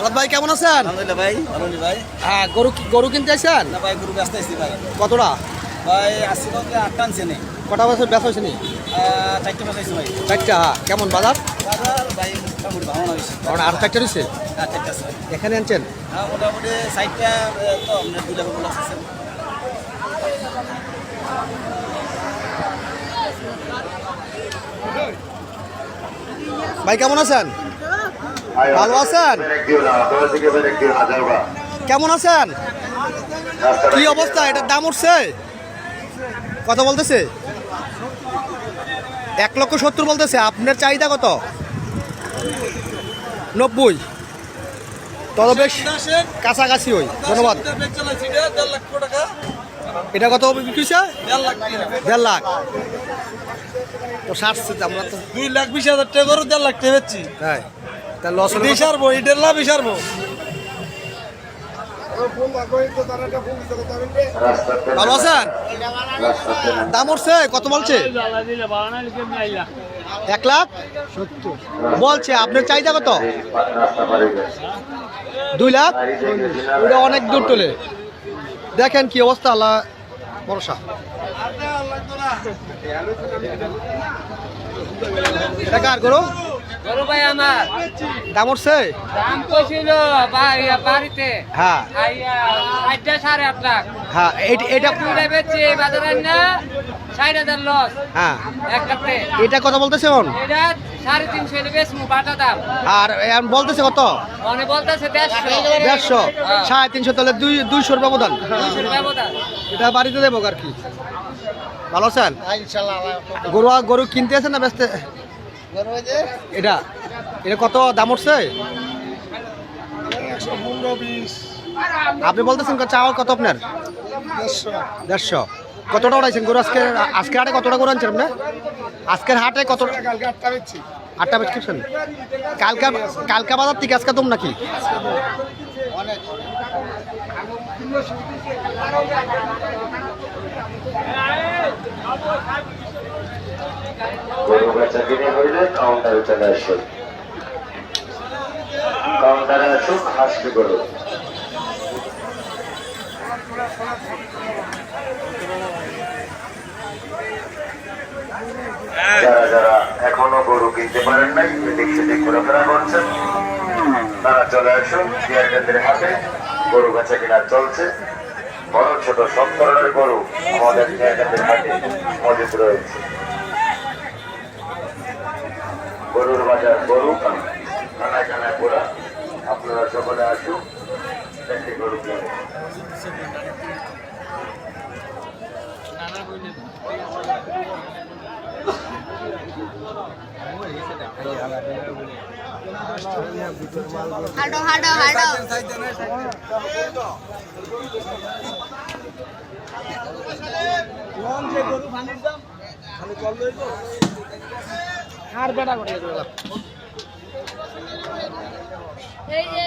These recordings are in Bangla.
আলাদ ভাই কেমন আছেন? আলহামদুলিল্লাহ ভাই ভালো ভাই। হ্যাঁ গরু গরু কিনতে আছেন না ভাই গরু ব্যস্ত আছি ভাই। কতটা? ভাই আটটা আনছে নেই কটা বছর ব্যস্ত হয়েছে নি? চারটে মাস আইছি ভাই। চারটা হ্যাঁ। কেমন বাজার? বাজার ভাই মোটামুটি ভালো না কারণ আর চারটা হ্যাঁ চারটা আছে। এখানে আনছেন? হ্যাঁ মোটামুটি সাইডটা তো আমরা দুই লাখ আছে ভাই কেমন আছেন? ভালো আছেন? কেমন আছেন? কি অবস্থা? এটার দাম উঠছে? কত বলতেছে? এক লক্ষ সত্তর বলতেছে আপনার চাহিদা কত? নব্বই। তত বেশ কাছাকাছি ওই ধন্যবাদ। এটা কত বিক্রি দেড় লাখ তো সারছে আমরা তো দুই লাখ বিশ হাজার টাকা করে দেড় লাখ টাকা তাই। তা লস কত? বিশারবো এটার লাভ বিশারবো ভালো আছেন? দাম উঠছে? কত বলছে? এক লাখ? বলছে, আপনার চাহিদা কত? দুই লাখ? ওটা অনেক দূর তোলে দেখেন কি অবস্থা, আল্লাহ ভরসা। এটা কার করো গরু ভাই আমার। দাম উঠছে? দাম কইছিল বাড়িতে। হ্যাঁ। আটটা সাড়ে আট লাখ। হ্যাঁ এটা এটা দুইটা বেচছি বাজারে না ষাট হাজার লস। হ্যাঁ। একটাতে এটা কথা বলতেছে এখন? এটা সাড়ে তিনশো বাটা দাম। আর এখন বলতেছে কত? মনে বলতেছে দেড়শো। দেড়শো। সাড়ে তিনশো তাহলে দুই দুইশোর ব্যবধান। দুইশোর ব্যবধান। এটা বাড়িতে দেবো আর কি। ভালো আছেন? গরু গরু কিনতে আছেন না ব্যস্ত এটা? এটা কত দাম উঠছে? আপনি বলতেছেন চাওয়া কত আপনার? দেড়শো। কতটা উড়াইছেন গরু? আজকে আজকে হাটে কতটা গরু আনছেন আজকের হাটে কত আটটা প্রেসক্রিপশন কালকা কালকা বাজার থেকে আজকে তুম নাকি? যারা যারা এখনও গরু কিনতে পারেন নাই, এদিক সেদিক ঘোরাফেরা করছেন, তারা চলে আসুন চেয়ার কেন্দ্রের হাতে গরু বেচা কিনা চলছে। বড় ছোট সব ধরনের গরু আমাদের চেয়ার হাতে মজুদ রয়েছে। গরুর বাজার গরু কানায় কানায় ঘোরা আপনারা সকলে আসুন একটি গরু কিনে হাঁটো এই যে এই যে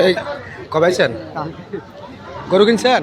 এই। কবে আইছেন গরু কিনছেন?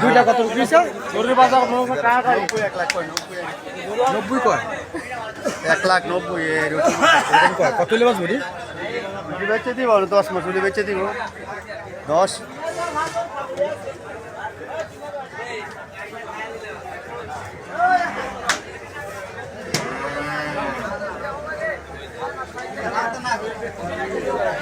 দুইটা কত দিয়েছে গরুর বাজার করো টাকা কারি নব্বই কয়? এক লাখ নব্বই কত লেবাস বুড়ি বেচে দিব দশ মাস হলে বেচে দিব। দশ। পানি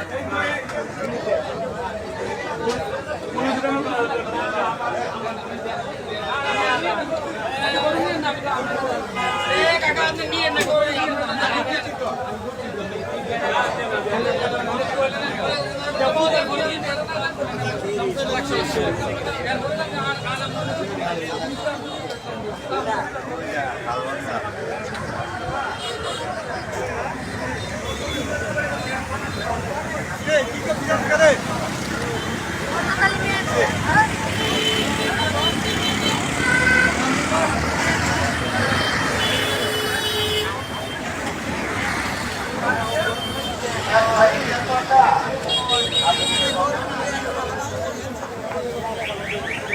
Ik ga het niet in de